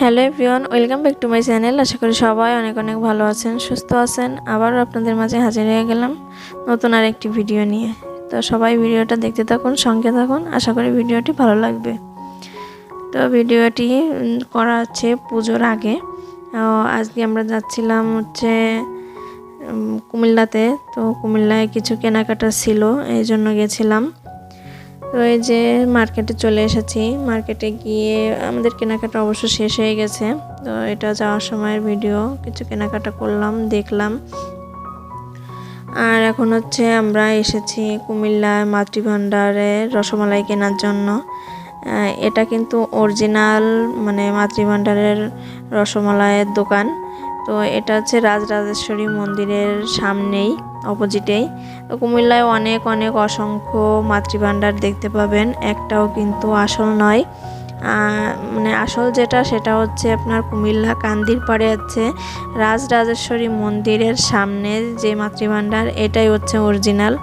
Hello everyone, welcome back to my channel. আশা করি সবাই অনেক অনেক ভালো আছেন, সুস্থ আছেন। আবারও আপনাদের মাঝে হাজির হয়ে গেলাম নতুন আর একটি ভিডিও নিয়ে। তো সবাই ভিডিওটা দেখতে থাকুন, সঙ্গে থাকুন। আশা করি ভিডিওটি ভালো লাগবে। তো ভিডিওটি করা হচ্ছে পুজোর আগে। আজকে আমরা যাচ্ছিলাম হচ্ছে কুমিল্লাতে। তো কুমিল্লায় কিছু কেনাকাটা ছিল এই জন্য গেছিলাম। এই যে মার্কেটে চলে এসেছি। মার্কেটে গিয়ে আমাদের কেনাকাটা অবশ্য শেষ হয়ে গেছে। তো এটা যাওয়ার সময়ের ভিডিও, কিছু কেনাকাটা করলাম, দেখলাম। আর এখন হচ্ছে আমরা এসেছি কুমিল্লা মাতৃভাণ্ডারে রসমালাই কেনার জন্য। এটা কিন্তু অরিজিনাল মানে মাতৃভাণ্ডারের রসমালাইয়ের দোকান। তো এটা হচ্ছে রাজরাজেশ্বরী মন্দিরের সামনেই, অপোজিটেই। তো কুমিল্লায় অনেক অনেক অসংখ্য মাতৃভাণ্ডার দেখতে পাবেন, একটাও কিন্তু আসল নয়। মানে আসল যেটা, সেটা হচ্ছে আপনার কুমিল্লা কান্দির পাড়ে হচ্ছে রাজরাজেশ্বরী মন্দিরের সামনে যে মাতৃভাণ্ডার, এটাই হচ্ছে অরিজিনাল।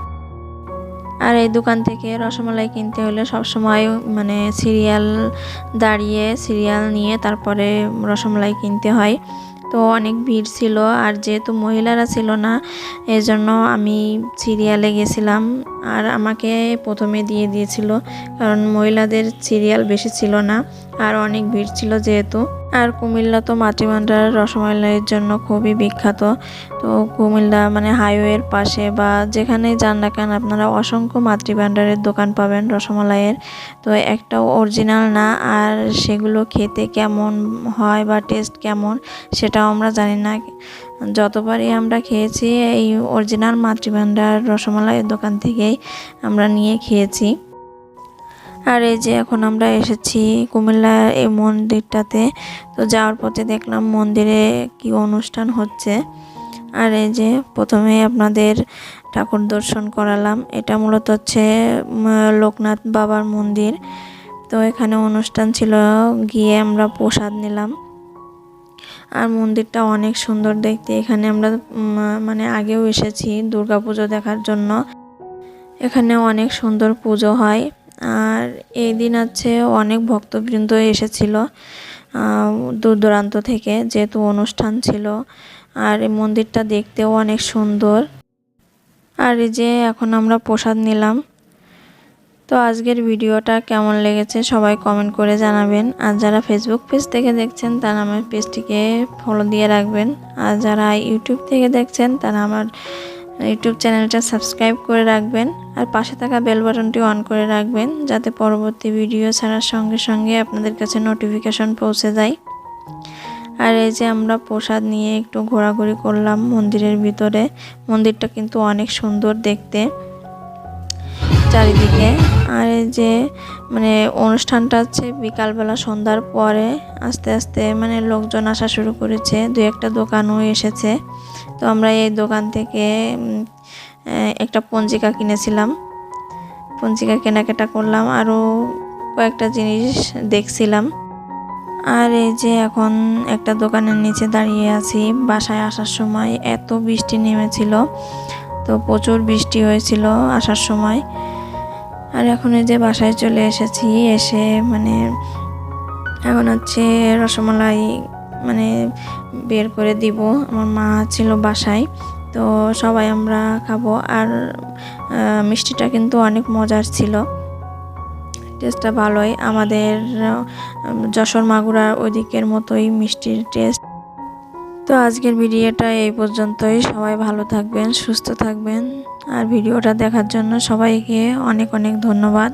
আর এই দোকান থেকে রসমালাই কিনতে হলে সবসময় মানে সিরিয়াল দাঁড়িয়ে, সিরিয়াল নিয়ে তারপরে রসমালাই কিনতে হয়। তো অনেক ভিড় ছিল আর যেহেতু মহিলারা ছিল না এই জন্য আমি সিরিয়ালে গেছিলাম আর আমাকে প্রথমে দিয়ে দিয়েছিল। কারণ মহিলাদের সিরিয়াল বেশি ছিল না আর অনেক ভিড় ছিল যেহেতু। আর কুমিল্লা তো মাতৃভাণ্ডার রসমালাইয়ের জন্য খুবই বিখ্যাত। তো কুমিল্লা মানে হাইওয়ের পাশে বা যেখানে যান না কেন আপনারা অসংখ্য মাতৃভাণ্ডারের দোকান পাবেন রসমালাইয়ের। তো একটাও অরিজিনাল না, আর সেগুলো খেতে কেমন হয় বা টেস্ট কেমন সেটাও আমরা জানি না। যতবারই আমরা খেয়েছি, এই অরিজিনাল মাতৃভাণ্ডার রসমালাইয়ের দোকান থেকেই আমরা নিয়ে খেয়েছি। আর এই যে এখন আমরা এসেছি কুমিল্লার এই মন্দিরটাতে। তো যাওয়ার পথে দেখলাম মন্দিরে কি অনুষ্ঠান হচ্ছে। আর এই যে প্রথমে আপনাদের ঠাকুর দর্শন করালাম। এটা মূলত হচ্ছে লোকনাথ বাবার মন্দির। তো এখানে অনুষ্ঠান ছিল, গিয়ে আমরা প্রসাদ নিলাম। আর মন্দিরটা অনেক সুন্দর দেখতে। এখানে আমরা মানে আগেও এসেছি দুর্গাপুজো দেখার জন্য। এখানে অনেক সুন্দর পুজো হয়। আর এই দিন হচ্ছে অনেক ভক্তবৃন্দ এসেছিল দূর দূরান্ত থেকে, যেহেতু অনুষ্ঠান ছিল। আর এই মন্দিরটা দেখতেও অনেক সুন্দর। আর এই যে এখন আমরা প্রসাদ নিলাম। তো আজকের ভিডিওটা কেমন লেগেছে সবাই কমেন্ট করে জানাবেন। আর যারা ফেসবুক পেজ থেকে দেখছেন, তারা আমার পেজটিকে ফলো দিয়ে রাখবেন। আর যারা ইউটিউব থেকে দেখছেন, তারা আমার ইউটিউব চ্যানেলটা সাবস্ক্রাইব করে রাখবেন আর পাশে থাকা বেল বাটনটি অন করে রাখবেন যাতে পরবর্তী ভিডিও ছাড়ার সঙ্গে সঙ্গে আপনাদের কাছে নোটিফিকেশন পৌঁছে যায়। আর এই যে আমরা প্রসাদ নিয়ে একটু ঘোরাঘুরি করলাম মন্দিরের ভিতরে। মন্দিরটা কিন্তু অনেক সুন্দর দেখতে চারিদিকে। আর এই যে মানে অনুষ্ঠানটা হচ্ছে বিকালবেলা সন্ধ্যার পরে আস্তে আস্তে মানে লোকজন আসা শুরু করেছে। দু একটা দোকানও এসেছে। তো আমরা এই দোকান থেকে একটা পঞ্জিকা কিনেছিলাম। পঞ্জিকা কেনাকাটা করলাম আরও কয়েকটা জিনিস দেখছিলাম। আর এই যে এখন একটা দোকানের নিচে দাঁড়িয়ে আছি, বাসায় আসার সময় এত বৃষ্টি নেমেছিল, তো প্রচুর বৃষ্টি হয়েছিল আসার সময়। আর এখন এই যে বাসায় চলে এসেছি, এসে মানে এখন হচ্ছে রসমালাই মানে বের করে দিব। আমার মা ছিল বাসায়, তো সবাই আমরা খাব। আর মিষ্টিটা কিন্তু অনেক মজার ছিল। টেস্টটা ভালোই। আমাদের যশোর মাগুরার ওইদিকের মতোই মিষ্টির টেস্ট তো আজকের ভিডিওটা এই পর্যন্তই। সবাই ভালো থাকবেন, সুস্থ থাকবেন। আর ভিডিওটা দেখার জন্য সবাইকে অনেক অনেক ধন্যবাদ।